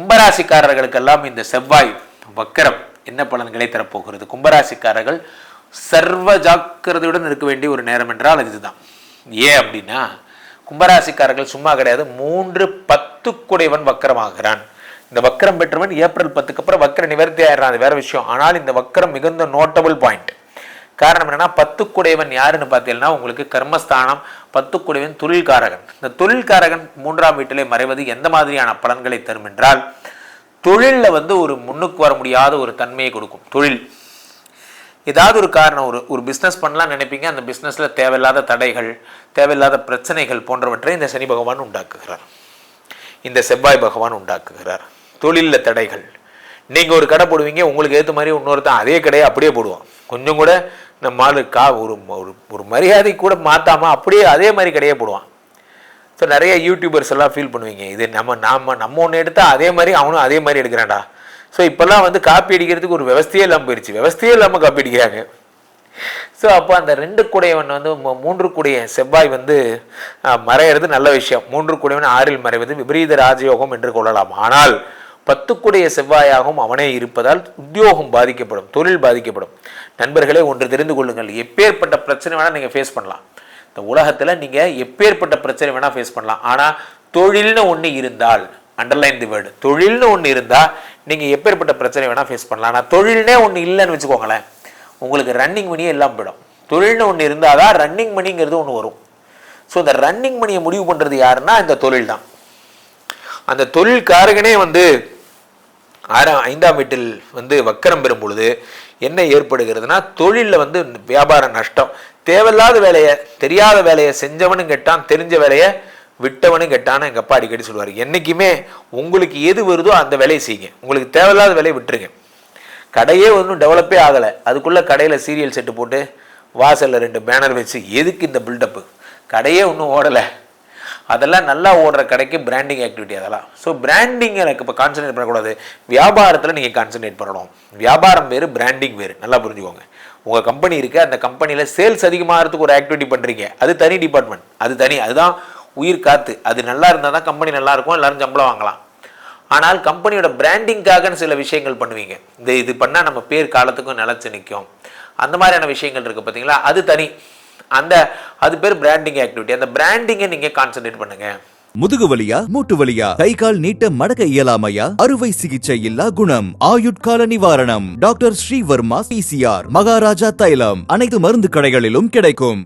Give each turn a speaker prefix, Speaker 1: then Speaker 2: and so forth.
Speaker 1: கும்பராசிக்காரர்களுக்கெல்லாம் இந்த செவ்வாய் வக்கரம் என்ன பலன்களை தரப்போகிறது? கும்பராசிக்காரர்கள் சர்வ ஜாக்கிரதையுடன் இருக்க வேண்டிய ஒரு நேரம் என்றால் அது இதுதான். ஏன் அப்படின்னா கும்பராசிக்காரர்கள் சும்மா கிடையாது மூன்று பத்து குடைவன் வக்கரமாகிறான். இந்த வக்கரம் பெற்றவன் ஏப்ரல் பத்துக்கு அப்புறம் வக்கர நிவர்த்தி ஆயிடுறான் அது வேற விஷயம். ஆனால் இந்த வக்கரம் மிகுந்த நோட்டபிள் பாயிண்ட் காரணம் என்னன்னா பத்துக்குடையவன் யாருன்னு பார்த்தீங்கன்னா உங்களுக்கு கர்மஸ்தானம் பத்துக்குடையவன் தொழில்காரகன். இந்த தொழில்காரகன் மூன்றாம் வீட்டிலே மறைவது எந்த மாதிரியான பலன்களை தரும் என்றால் தொழிலில் வந்து ஒரு முன்னுக்கு வர முடியாத ஒரு தன்மையை கொடுக்கும். தொழில். ஏதாவது ஒரு காரணம் ஒரு ஒரு பிஸ்னஸ் பண்ணலாம் நினைப்பீங்க அந்த பிஸ்னஸில் தேவையில்லாத தடைகள் தேவையில்லாத பிரச்சனைகள் போன்றவற்றை இந்த சனி பகவான் உண்டாக்குகிறார். இந்த செவ்வாய் பகவான் உண்டாக்குகிறார். தொழிலில் தடைகள். நீங்கள் ஒரு கடை போடுவீங்க உங்களுக்கு ஏற்ற மாதிரி இன்னொருத்தன் அதே கடையை அப்படியே போடுவான். கொஞ்சம் கூட நம்ம ஆளு கா ஒரு ஒரு ஒரு மரியாதை கூட மாற்றாமல் அப்படியே அதே மாதிரி கடையே போடுவான். ஸோ நிறைய யூடியூபர்ஸ் எல்லாம் ஃபீல் பண்ணுவீங்க. இது நம்ம நாம நம்ம ஒன்று எடுத்தால் அதே மாதிரி அவனும் அதே மாதிரி எடுக்கிறான்டா. ஸோ இப்போல்லாம் வந்து காப்பி அடிக்கிறதுக்கு ஒரு விவஸ்தையே இல்லாமல் போயிடுச்சு விவஸ்தையே இல்லாமல் காப்பி அடிக்கிறாங்க. ஸோ அப்போ அந்த ரெண்டு குடையவன் வந்து மூன்று குடைய செவ்வாய் வந்து மறையிறது நல்ல விஷயம். மூன்று குடையவன் ஆறில் மறைவது விபரீத ராஜயோகம் என்று கொள்ளலாம். ஆனால் பத்துக்குடைய செவ்வாயாகவும் அவனே இருப்பதால் உத்தியோகம் பாதிக்கப்படும் தொழில் பாதிக்கப்படும். நண்பர்களே ஒன்று தெரிந்து கொள்ளுங்கள். எப்பேற்பட்ட பிரச்சனை வேணால் நீங்கள் ஃபேஸ் பண்ணலாம். இந்த உலகத்தில் நீங்கள் எப்பேற்பட்ட பிரச்சனை வேணால் ஃபேஸ் பண்ணலாம். ஆனால் தொழில்னு ஒன்று இருந்தால் அண்டர்லைன் தி வேர்டு தொழில்னு ஒன்று இருந்தால் நீங்கள் எப்பேற்பட்ட பிரச்சனை வேணால் ஃபேஸ் பண்ணலாம். ஆனால் தொழில்னே ஒன்று இல்லைன்னு வச்சுக்கோங்களேன் உங்களுக்கு ரன்னிங் மணியே எல்லாம் போயிடும். தொழில்னு ஒன்று இருந்தால் தான் ரன்னிங் மணிங்கிறது ஒன்று வரும். ஸோ இந்த ரன்னிங் மணியை முடிவு பண்ணுறது யாருன்னா இந்த தொழில் தான் அந்த தொழில்காரகனே வந்து ஆறாம் ஐந்தாம் வீட்டில் வந்து வக்கரம் பெறும் பொழுது என்ன ஏற்படுகிறதுனா தொழிலில் வந்து வியாபார நஷ்டம். தேவையில்லாத வேலையை தெரியாத வேலையை செஞ்சவனும் கெட்டான் தெரிஞ்ச வேலையை விட்டவனும் கெட்டான்னு எங்கள் அப்பா அடிக்கடி சொல்லுவார். என்றைக்குமே உங்களுக்கு எது வருதோ அந்த வேலையை செய்யுங்க. உங்களுக்கு தேவையில்லாத வேலையை விட்டுருங்க. கடையே ஒன்றும் டெவலப்பே ஆகலை. அதுக்குள்ளே கடையில் சீரியல் செட்டு போட்டு வாசலில் ரெண்டு பேனர் வச்சு எதுக்கு இந்த பில்டப்பு கடையே ஒன்றும் ஓடலை. அதெல்லாம் நல்லா ஓடுற கடைக்கு பிராண்டிங் ஆக்டிவிட்டி அதெல்லாம். ஸோ பிராண்டிங் எனக்கு இப்போ கான்சன்ட்ரேட் பண்ணக்கூடாது. வியாபாரத்தில் நீங்கள் கான்சன்ட்ரேட் பண்ணணும். வியாபாரம் வேறு பிராண்டிங் வேறு. நல்லா புரிஞ்சுக்கோங்க. உங்கள் கம்பெனி இருக்குது அந்த கம்பெனியில் சேல்ஸ் அதிகமாகிறதுக்கு ஒரு ஆக்டிவிட்டி பண்ணுறீங்க அது தனி டிபார்ட்மெண்ட் அது தனி அதுதான் உயிர் காத்து. அது நல்லா இருந்தால் தான் கம்பெனி நல்லா இருக்கும் எல்லாரும் சம்பளம் வாங்கலாம். ஆனால் கம்பெனியோட பிராண்டிங்காக சில விஷயங்கள் பண்ணுவீங்க. இந்த இது பண்ணால் நம்ம பேர் காலத்துக்கும் நிலச்சி நிற்கும் அந்த மாதிரியான விஷயங்கள் இருக்குது பார்த்தீங்களா அது தனி. அந்த அது பேர் பிராண்டிங் ஆக்டிவிட்டி அந்த பிராண்டிங்கை நீங்கள் கான்சென்ட்ரேட் பண்ணுங்கள்
Speaker 2: முதுகு வலியா மூட்டு வலியா கை கால் நீட்ட மடக்க இயலாமையா? அறுவை சிகிச்சை இல்லா குணம். ஆயுட்கால நிவாரணம். டாக்டர் ஸ்ரீவர்மா பிசிஆர் மகாராஜா தைலம். அனைத்து மருந்து கடைகளிலும் கிடைக்கும்.